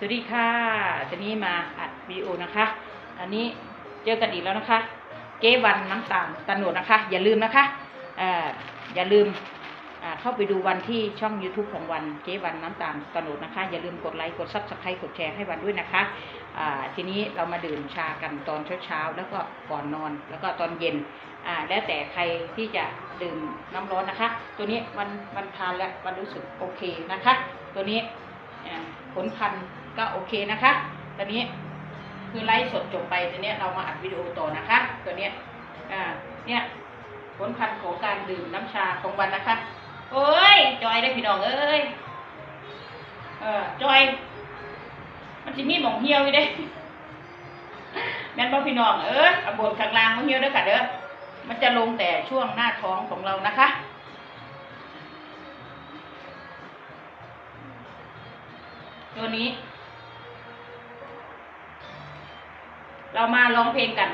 สวัสดีค่ะทีนี้มาอัดวีโอนะคะ อันนี้เจอกันอีกแล้วนะคะ เกวันน้ำตาลตะโนดนะคะ อย่าลืมนะคะอ่ออย่าลืมเข้าไปดูวันที่ช่อง YouTube ของวันเกวันน้ำตาลตะโนดนะคะ อย่าลืมกดไลค์กดซับสไครต์กดแชร์ให้วันด้วยนะคะอ่าทีนี้เรามาดื่มชากันตอนเช้าๆแล้วก็ก่อนนอนแล้วก็ตอนเย็นอ่าแล้วแต่ใครที่จะดื่มน้ำร้อนนะคะ ตัวนี้วันวันทานแล้ววันรู้สึกโอเคนะคะ ตัวนี้ผลพันธุ์ ก็โอเคนะคะ ตอนนี้คือไลฟ์สดจบไปตอนนี้เรามาอัดวิดีโอต่อนะคะ ตัวเนี้ยอ่าเนี่ยผลพันธุ์ของการดื่มน้ำชาของวันนะคะโอ้ยจอยได้พี่น้องเอ้ยเออจอย มันจะมีหมองเหี่ยวอยู่เด้แม่นบ่พี่น้องเออเอาบนข้างล่างมาเหี่ยวเด้อค่ะเด้อมันจะลงแต่ช่วงหน้าท้องของเรานะคะตัวนี้ เรามาร้องเพลงกัน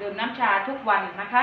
ดื่มน้ำชาทุกวันนะคะ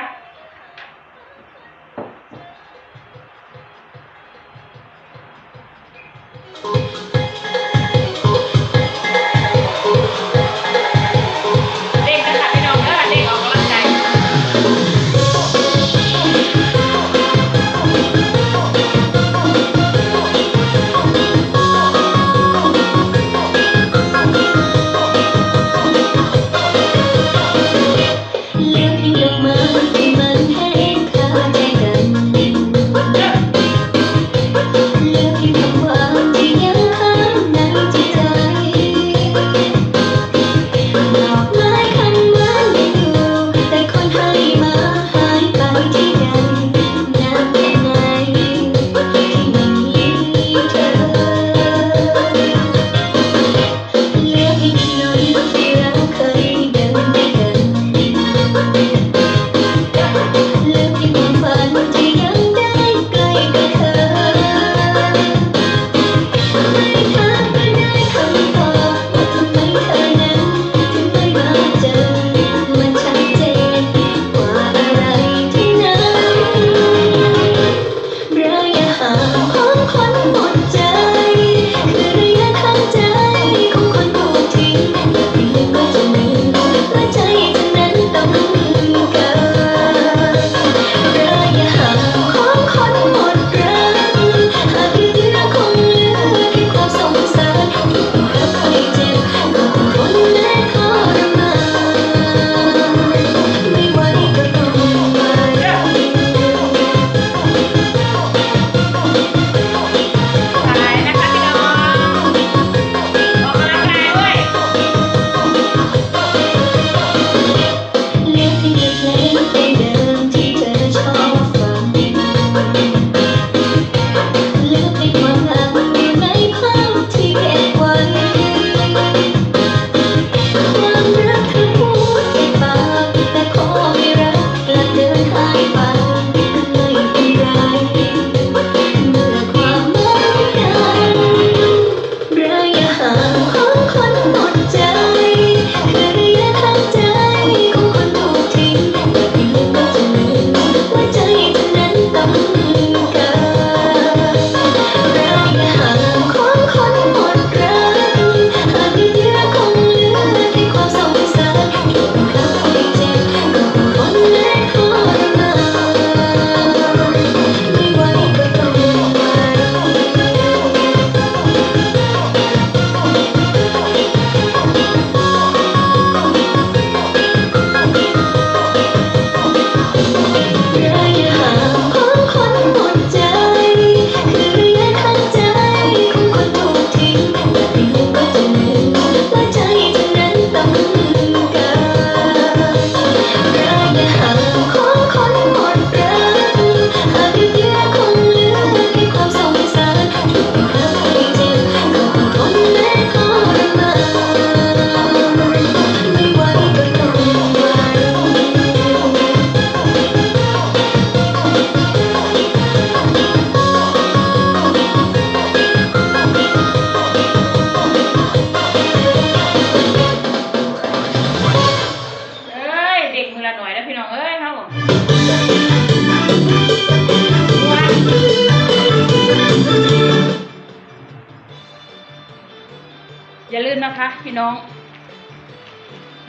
ะคะ พี่น้อง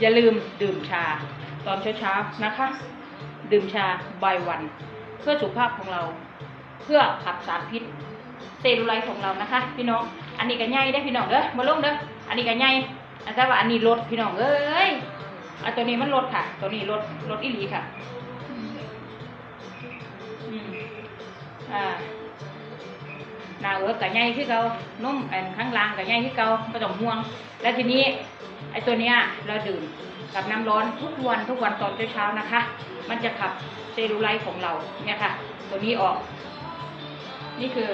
อย่าลืมดื่มชา ตอนเช้าๆนะคะ ดื่มชาใบวัน เพื่อสุขภาพของเรา เพื่อขับสารพิษเซลลูไลท์ของเรานะคะ พี่น้อง อันนี้ก็ใหญ่ได้พี่น้องเด้อมาลงเด้ออันนี้ก็ใหญ่แต่ว่าอันนี้ลดพี่น้องเอ้ยอันตัวนี้มันลดค่ะ ตัวนี้ลดลดอีหลีค่ะ อืมอ่า หน้าเอิกกับใหญ่คือเก่านุ่มอันข้างล่างกับใหญ่คือเก่าไม่ต้องห่วง แล้วทีนี้ไอ้ตัวเนี้ยเราดื่มกับน้ำร้อนทุกวันทุกวันตอนเช้าๆนะคะ มันจะขับเซลลูไลท์ของเราเนี่ยค่ะ ตัวนี้ออก นี่คือ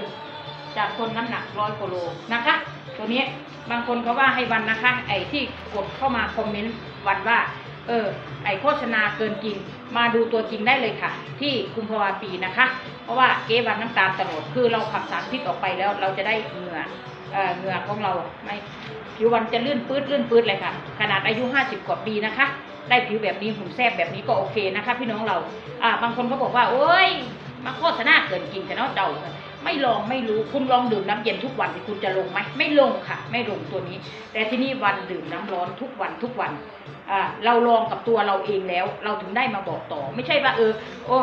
จากคนน้ำหนักร้อยกิโลนะคะ ตัวนี้บางคนเขาว่าให้วันนะคะ ไอ้ที่กดเข้ามาคอมเมนต์วันว่า เออไอ้โฆษณาเกินจริง มาดูตัวจริงได้เลยค่ะ ที่คุมภาวาปีนะคะ เพราะว่าเกวันน้ำตาลตะโนดคือเราขับสารพิษออกไปแล้ว เราจะได้เหงื่อเออเหงื่อของเราไม่ผิววันจะลื่นปื๊ดลื่นปื๊ดเลยค่ะ ขนาดอายุ 50 กว่าปีนะคะ ได้ผิวแบบนี้หุ่นแซบแบบนี้ก็โอเคนะคะ พี่น้องเราอ่าบางคนเขาบอกว่าโอ้ยมาโฆษณาเกินจริงแต่เนาะเจ้า ไม่ลองไม่รู้คุณลองดื่มน้ำเย็นทุกวันคุณจะลงไหมไม่ลงค่ะ ไม่ลงตัวนี้ แต่ที่นี่วันดื่มน้ำร้อนทุกวันทุกวันอ่าเราลองกับตัวเราเองแล้ว เราถึงได้มาบอกต่อ ไม่ใช่ว่าเออ โอ้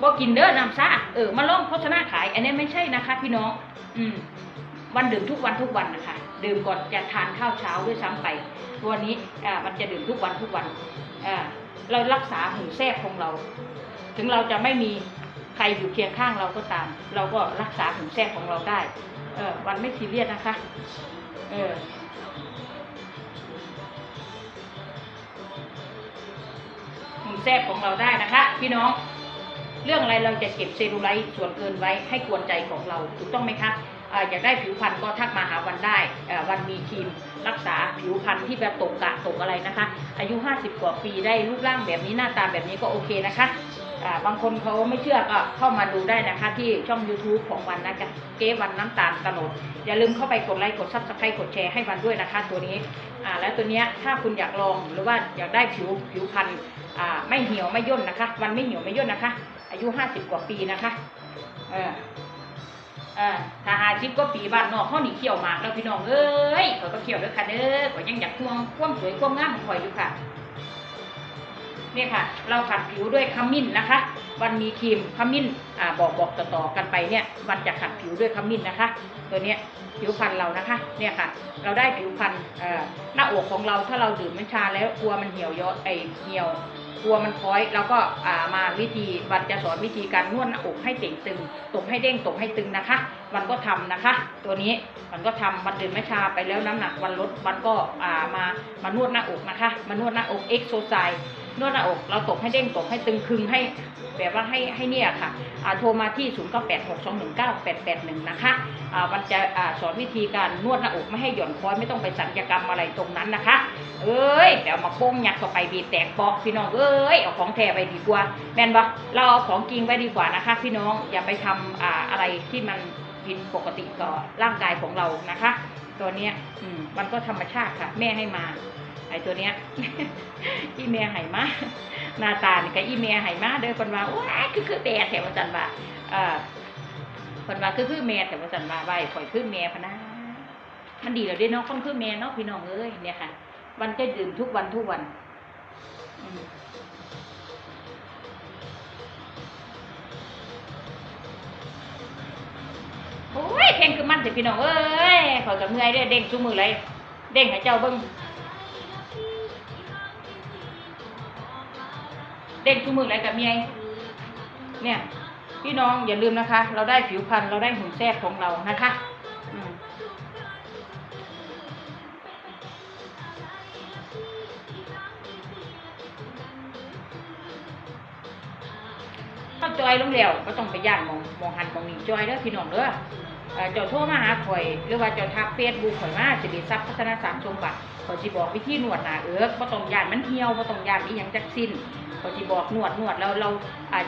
บ่กินเด้อน้ำซ่าเออมาลองโฆษณาขาย อันนี้ไม่ใช่นะคะ พี่น้อง อืมวันดื่มทุกวันทุกวันนะคะดื่มก่อนจะทานข้าวเช้าด้วยซ้ำไป ตัวนี้อ่ามันจะดื่มทุกวันทุกวันอ่าเรารักษาหุ่นแทรกของเรา ถึงเราจะไม่มี ใครอยู่เคียงข้างเราก็ตาม เราก็รักษาหุ่นแทรกของเราได้ เออวันไม่ซีเรียสนะคะ เออหุ่นแทรกของเราได้นะคะ พี่น้อง เรื่องอะไรเราจะเก็บเซลลูไลท์ส่วนเกินไว้ให้กวนใจของเราถูกต้องไหมคะออยากได้ผิวพรรณก็ทักมาหาวันได้ วันมีครีมรักษาผิวพรรณที่แบบตกกะตกอะไรนะคะ อายุ 50 กว่าปีได้รูปร่างแบบนี้หน้าตาแบบนี้ก็โอเคนะคะ บางคนเขาไม่เชื่อก็เข้ามาดูได้นะคะ ที่ช่อง YouTube ของวันนะจ๊ะเก๊วันน้ำตาลตะโนดอย่าลืมเข้าไปกดไลค์กดซับสไครต์กดแชร์ให้วันด้วยนะคะ ตัวนี้แล้วตัวนี้ถ้าคุณอยากลองหรือว่าอยากได้ผิวผิวพรรณไม่เหี่ยวไม่ย่นนะคะ วันไม่เหี่ยวไม่ย่นนะคะ อายุห้าสิบกว่าปีนะคะเออเออถ้าหาชิปก็ปีบ้านนอกเขาหนีเขี่ยวมากแล้วพี่น้องเอ้ยเขาก็เขี่ยวด้วยค่ะเด้อก็ยังอยากควงความสวยความงามของข่อยอยู่ค่ะ เนี่ยค่ะ เราขัดผิวด้วยขมิ้นนะคะ วันมีครีมขมิ้นอ่าบอกบอกต่อๆกันไปเนี่ยวันจะขัดผิวด้วยขมิ้นนะคะ ตัวเนี้ยผิวพรรณเรานะคะเนี่ยค่ะ เราได้ผิวพรรณเอ่อหน้าอกของเราถ้าเราดื่มน้ำชาแล้วกลัวมันเหี่ยวย้อไอเหี่ยวกลัวมันคล้อยเราก็อ่ามาวิธีวันจะสอนวิธีการนวดหน้าอกให้เต่งตึงตบให้เด้งตบให้ตึงนะคะ วันก็ทำนะคะ ตัวนี้วันก็ทำวันดื่มน้ำชาไปแล้วน้ำหนักวันลดวันก็อ่ามามานวดหน้าอกนะคะ มานวดหน้าอกเอ็กโซไซ นวดหน้าอก เราตบให้เด้งตบให้ตึงคึงให้แบบว่าให้ให้เนี่ยค่ะโทรมาที่ 0 9 8 6 2 1 9 8 8 1 นะคะอ่ามันจะอ่าสอนวิธีการนวดหน้าอกไม่ให้หย่อนคล้อยไม่ต้องไปสัญญกรรมอะไรตรงนั้นนะคะ เอ้ยแต่เอามาโป้งยัดเข้าไปบีบแตกปอกพี่น้องเอ้ยเอาของแท้ไปดีกว่า แม่นปะเราเอาของจริงไว้ดีกว่านะคะ พี่น้องอย่าไปทำอ่าอะไรที่มันผิดปกติต่อร่างกายของเรานะคะ ตัวเนี้ยอืมมันก็ธรรมชาติค่ะ แม่ให้มา อ้ตัวเนี้ยอีเมียให้มาหน้าตานี่ก็อีเมียให้มาเด้อคนว่าว้าคือคือแม่แถวจันว่าเอ่าคนว่าคือคือแม่แถวจันว่าไว้ข่อยคือแม่พนะมันดีแล้วด้เนาะคนคือแม่เนาะพี่น้องเอ้ยเนี่ยค่ะวันก็ดื่มทุกวันทุกวันโอ้ยเพลงคือมันสิพี่น้องเอ้ยขอยกับเมื่อยเด้อเด้งซุมือเลยเด้งให้เจ้าเบิ่ง เด้งซุมือเลยกับเมียเนี่ย พี่น้องอย่าลืมนะคะ เราได้ผิวพรรณเราได้หุ่นแซ่บของเรานะคะข้าจอยลงแล้วก็ต้องไปย่านหมองหมองหันมองนี่จอยเด้อพี่น้องเด้อเจ้าโทรมาหาข่อย หรือว่าเจ้าทักเฟซบุ๊กข่อยมาสิริทรัพย์พัฒนาสามสมบัติข่อยสิบอกวิธีนวดหนาเอิกบ่ต้องย่านมันเหี่ยวบ่ต้องย่านอีหยังจักสิ้น ข่อยสิบอกนวดนวดแล้วเรา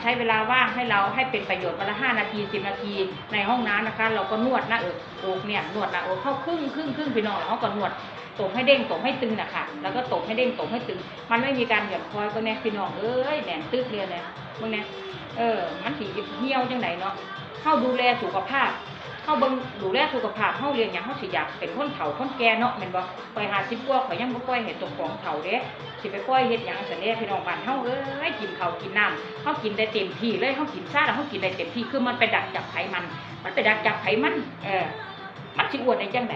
ใช้เวลาว่างให้เราให้เป็นประโยชน์วันละห้านาทีสิบนาทีในห้องน้ำนะคะ เราก็นวดหน้าอกอกเนี่ยนวดหน้าอกเข้าครึ่งครึ่งครึ่งพี่น้องแล้วเขาก็นวดตบให้เด้งตบให้ตึงนะคะแล้วก็ตบให้เด้งตบให้ตึง มันไม่มีการหย่อนคอยก็เนี่ยพี่น้องเอ้ยแหนมตึกเลยเนี่ยมึงเนี่ยเออมันสีเหี่ยวจังไหนเนาะเข้าดูแลสุขภาพ เฮาเบิ่งดูแลสุขภาพเฮาเลี้ยงหยังเฮาสิอยากเป็นคนเฒ่าคนแก่เนาะแม่นบ่ข่อย50กว่าข่อยยังบ่ปล่อยให้ตกของเฒ่าเด้สิไปปล่อยเฮ็ดหยังซั่นเด้พี่น้องบ้านเฮาเอ้ยกินข้าวกินน้ำเฮากินได้เต็มที่เลยเฮากินซ่าแล้วเฮากินได้เต็มที่คือมันไปดักจับไขมัน มันไปดักจับไขมันเออมันสิอ้วนได้จังได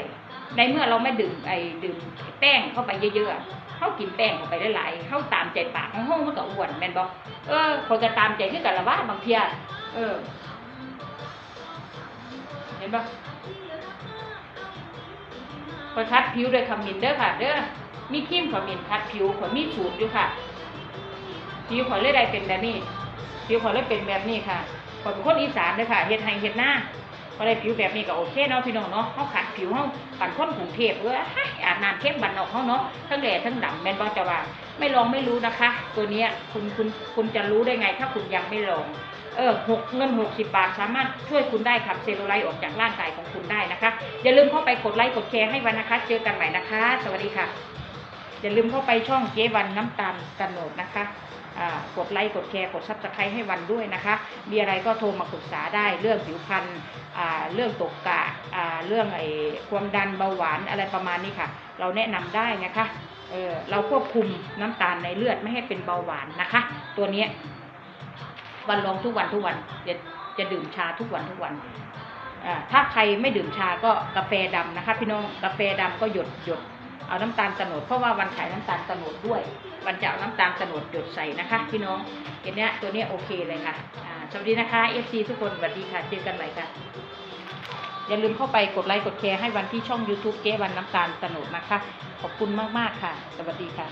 ในเมื่อเราไม่ดื่มไอ้ดื่มแป้งเข้าไปเยอะๆเขากินแป้งเข้าไปหลายๆเขาตามใจปากของห้องมันก็อ้วนแม่นบ่เออคนก็ตามใจคือกันละว่าบางเทียเออ เห็นบ่คอยคัดผิวด้วยขมิ้นเด้อค่ะ เด้อ มีครีมขมิ้นคัดผิวขอยมีสูตรอยู่ค่ะ ผิวขอยเลยได้เป็นแบบนี้ ผิวขอยเลยเป็นแบบนี้ค่ะขอยเป็นคนอีสานเด้อค่ะ เฮ็ดให้เฮ็ดหน้าก็ได้ผิวแบบนี้ก็โอเคเนาะพี่น้องเนาะเขาขัดผิวเขาปั่นคนกรุงเทพเว้อาบน้ำเข้มบันนอกเขาเนาะทั้งแดดทั้งดำแม่นบ่จะว่า ไม่ลองไม่รู้นะคะ ตัวเนี้ยคุณคุณคุณจะรู้ได้ไง ถ้าคุณยังไม่ลอง เออหกเงินหกสิบาท สามารถช่วยคุณได้ขับเซลลูไลท์ออกจากร่างกายของคุณได้นะคะ อย่าลืมเข้าไปกดไลค์กดแชร์ให้วันนะคะ เจอกันใหม่นะคะ สวัสดีค่ะ อย่าลืมเข้าไปช่องเจวันน้ำตาลกระโหนดนะคะกดไลค์กดแชร์กดซับสไครต์ให้วันด้วยนะคะมีอะไรก็โทรมาปรึกษาได้เรื่องผิวพรรณเรื่องตกกะเรื่องไอ้ความดันเบาหวานอะไรประมาณนี้ค่ะ เราแนะนำได้นะคะเเราควบคุมน้ำตาลในเลือดไม่ให้เป็นเบาหวานนะคะ ตัวนี้ วันลองทุกวันทุกวันจะจะดื่มชาทุกวันทุกวันถ้าใครไม่ดื่มชาก็กาแฟดำนะคะ พี่น้องกาแฟดำก็หยดหยดเอาน้ำตาลตะโนดเพราะว่าวันขายน้ำตาลตะโนดด้วย วันจะเอาน้ำตาลตะโนดหยดใส่นะคะ พี่น้องเห็นเนี้ยตัวเนี้ยโอเคเลยค่ะสวัสดีนะคะ FC ทุกคนสวัสดีค่ะเจอกันใหม่ค่ะอย่าลืมเข้าไปกดไลค์กดแชร์ให้วันที่ช่อง YouTube เจ๊วันน้ำตาลตะโนดนะคะ ขอบคุณมาก ๆ ค่ะ สวัสดีค่ะ